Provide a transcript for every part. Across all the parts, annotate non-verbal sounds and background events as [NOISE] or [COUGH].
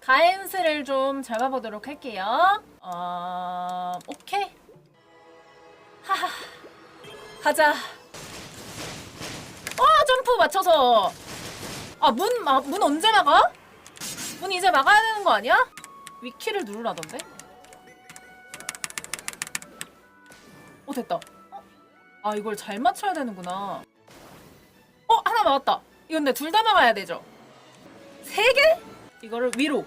가엔스를 좀 잡아보도록 할게요. 어, 오케이. 하하. 가자. 어, 점프 맞춰서. 아, 문, 아, 문 언제 막아? 문 이제 막아야 되는 거 아니야? 위키를 누르라던데? 어, 됐다. 어? 아, 이걸 잘 맞춰야 되는구나. 어, 하나 막았다. 이거 근데 둘 다 막아야 되죠? 세 개? 이거를 위로.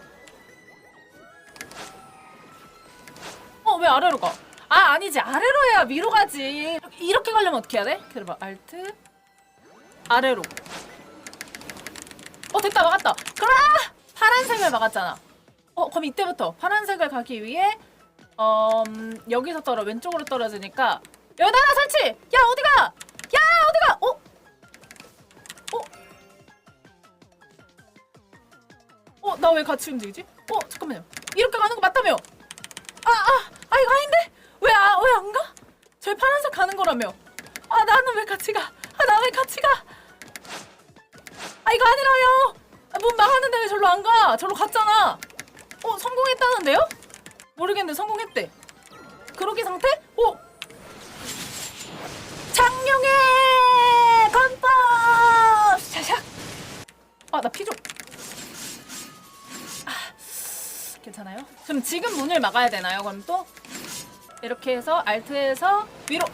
어, 왜 아래로 가? 아, 아니지. 아래로 해야 위로 가지. 이렇게 가려면 어떻게 해야 돼? 기다려봐. 알트. 아래로. 어, 됐다. 막았다. 그라! 파란색을 막았잖아. 어, 그럼 이때부터 파란색을 가기 위해 어, 음, 여기서 떨어 왼쪽으로 떨어지니까 여기다 하나 설치. 야, 어디가? 어, 나 왜 같이 움직이지? 어, 잠깐만요. 이렇게 가는 거 맞다며? 아, 아, 아, 이거 아닌데? 왜, 아, 왜 안 가? 저 파란색 가는 거라며? 아, 나는 왜 같이 가? 아, 나 왜 같이 가? 아, 이거 아니라요! 아, 문 막았는데 왜 절로 안 가? 절로 갔잖아! 어, 성공했다는데요? 모르겠는데 성공했대. 그러기 상태? 오! 장룡의 건법! 샤샥! 아, 나 피 좀. 괜찮아요? 그럼 지금 문을 막아야 되나요? 그럼 또? 이렇게 해서 알트에서 위로.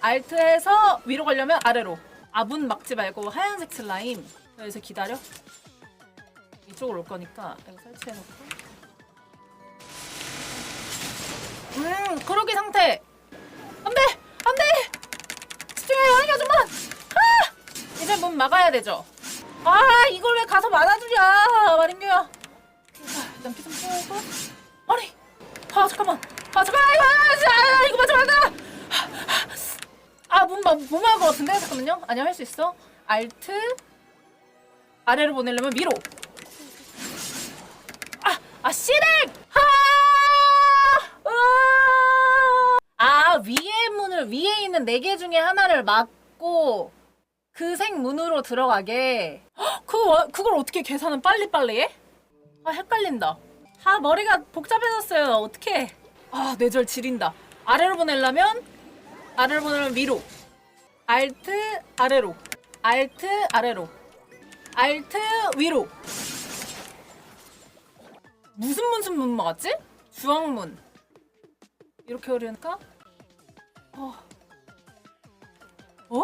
알트에서 위로 가려면 아래로. 아문 막지 말고 하얀색 슬라임. 여기서 기다려. 이쪽으로 올 거니까 이거 설치해놓고. 음 그러기 상태. 안돼! 안돼! 집중해요 아니 아줌마! 아! 이제 문 막아야 되죠. 아 이걸 왜 가서 막아 아니야 할 수 있어 알트 아래로 보내려면 위로 아, 아 실행 아, 으아! 아 위에 문을 위에 있는 네 개 중에 하나를 막고 그 색 문으로 들어가게. 헉, 그거 그걸 어떻게 계산은 빨리빨리 해? 아 헷갈린다. 아 머리가 복잡해졌어요. 어떻게? 아 뇌절 지린다. 아래로 보내려면 아래로 보내면 위로. 알트 아래로. 알트 아래로. 알트 위로. 무슨 무슨 문 막았지? 주황문. 이렇게 그리니까 어. 어?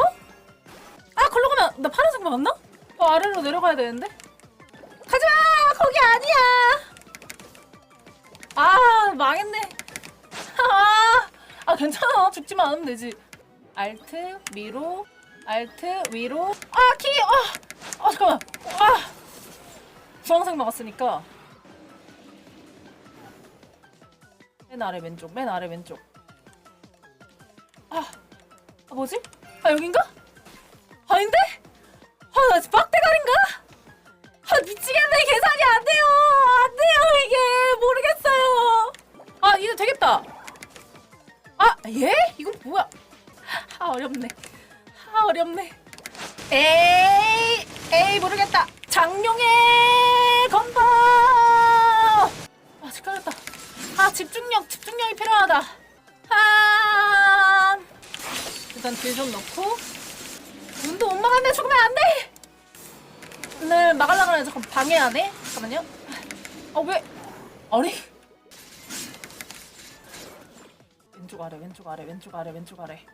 아, 걸로 가면 나 파란색 맞나? 어, 아래로 내려가야 되는데. 가지 마! 거기 아니야. 아, 망했네. 아, [LAUGHS] 아 괜찮아. 죽지만 않으면 되지. 알트 위로, 알트 위로. 아, 키. 아, 아 잠깐만. 아, 주황색 막았으니까. 맨 아래 왼쪽, 맨 아래 왼쪽. 아, 아 뭐지? 아 여긴가? 아닌데? 아, 나 지금 빡대가리인가? 아, 미치겠네. 계산이 안 돼요. 안 돼요, 이게. 모르겠어요. 아, 이제 되겠다. 아, 예? 이건 뭐야? 아, 어렵네. 아, 어렵네. 에이, 에이, 모르겠다. 장룡의 건법! 아, 시끄럽다. 아, 집중력, 집중력이 필요하다. 아, 일단 딜 좀 넣고. 문도 못 막았네 죽으면 안 돼! 오늘 막으려고 하는데 잠깐 방해하네? 잠깐만요. 아, 왜? 아니? 왼쪽 아래, 왼쪽 아래, 왼쪽 아래, 왼쪽 아래.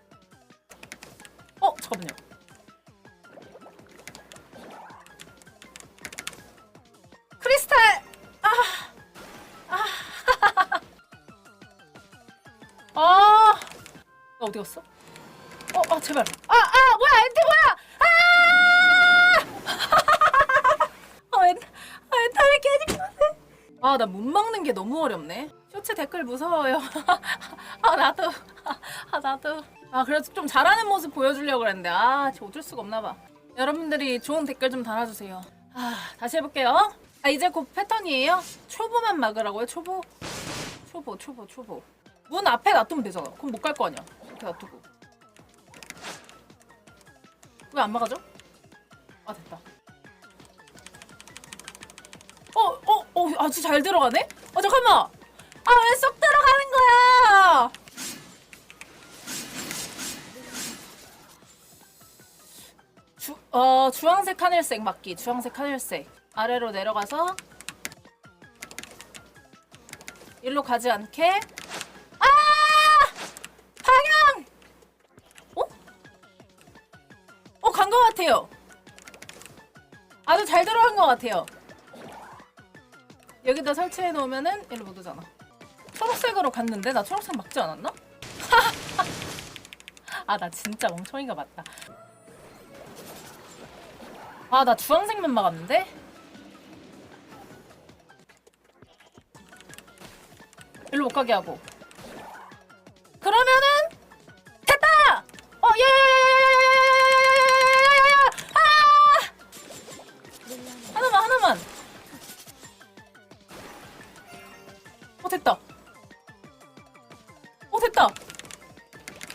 어, 잠깐만요. 크리스탈! 아! 아! 아! [LAUGHS] 나 어디 갔어? 어, 아, 제발. 아, 아, 뭐야, 엔트 뭐야! 아! [LAUGHS] 어, 엔, 아, 엔터 왜 깨지게 아, 나 못 막는 게 너무 어렵네. 쇼츠 댓글 무서워요. [LAUGHS] 아, 나도. 아, 나도. 아, 그래도 좀 잘하는 모습 보여주려고 그랬는데, 아, 저 어쩔 수가 없나 봐. 여러분들이 좋은 댓글 좀 달아주세요. 아, 다시 해볼게요. 아, 이제 곧 패턴이에요? 초보만 막으라고요? 초보? 초보, 초보, 초보. 문 앞에 놔두면 되잖아. 그럼 못 갈 거 아니야. 앞에 놔두고. 왜 안 막아져? 아 됐다. 아주 잘 들어가네? 어 잠깐만 아 왜 쏙 들어가는 거야 어 주황색 하늘색 맞기 주황색 하늘색. 아래로 내려가서 일로 가지 않게. 아! 방향! 어? 어간 것 같아요. 아주 잘 들어간 것 같아요. 여기다 설치해 놓으면은 일로 못 오잖아. 초록색으로 갔는데 나 초록색 막지 않았나? [LAUGHS] 아 나 진짜 멍청이가 맞다 아, 나 주황색만 막았는데? 일로 못 가게 하고. 그러면은 됐다! 어, 예! 하나만, 하나만. 어, 됐다. 어, 됐다.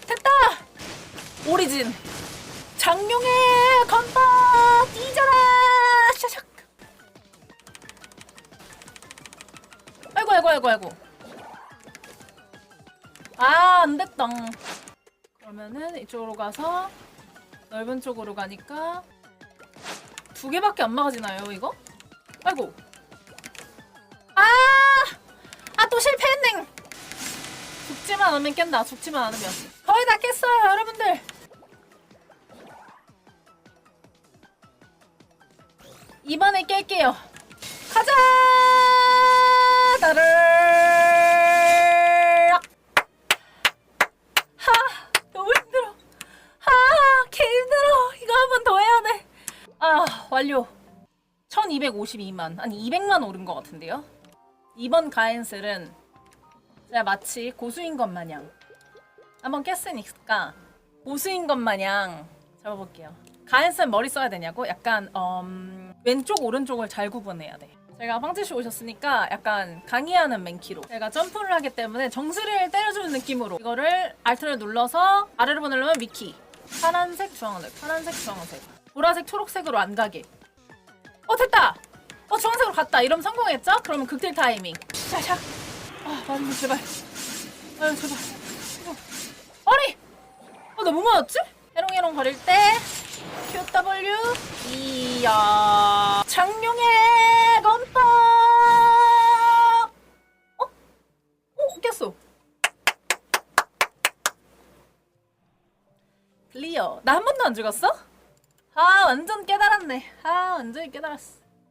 됐다! 오리진. 장룡의 아이고 아이고 아이고. 아, 안 됐다. 그러면은 이쪽으로 가서 넓은 쪽으로 가니까 두 개밖에 안 막아지나요, 이거? 아이고. 아! 아, 또 실패했네. 죽지만 않으면 깬다. 죽지만 않으면. 거의 다 깼어요, 여러분들. 이번에 깰게요. 가자! 나를 하, 너무 힘들어. 아, 개 힘들어. 이거 한 번 더 해야 돼. 아, 완료. 1252만. 아니, 200만 오른 것 같은데요? 이번 가엔슬은 제가 마치 고수인 것 마냥 한번 깼으니까 고수인 것 마냥 잡아볼게요. 가엔슬 머리 써야 되냐고? 약간 음, 왼쪽 오른쪽을 잘 구분해야 돼. 제가 황제씨 오셨으니까 약간 강의하는 맨키로 제가 점프를 하기 때문에 정수리를 때려주는 느낌으로 이거를 알트를 눌러서 아래로 보내려면 위키 파란색 주황색 파란색 주황색 보라색 초록색으로 안 가게. 어 됐다! 어 주황색으로 갔다. 이러면 성공했죠? 그러면 극딜 타이밍. 샤샥 아 마지막 제발. 아유 제발. 어. 아니! 어나 뭐 맞았지? 해롱해롱 거릴 때. QW 이야. 장룡의 건파. 어? 어? 깼어. 클리어. 나 한 번도 안 죽었어? 아 완전 깨달았네. 아 완전히 깨달았어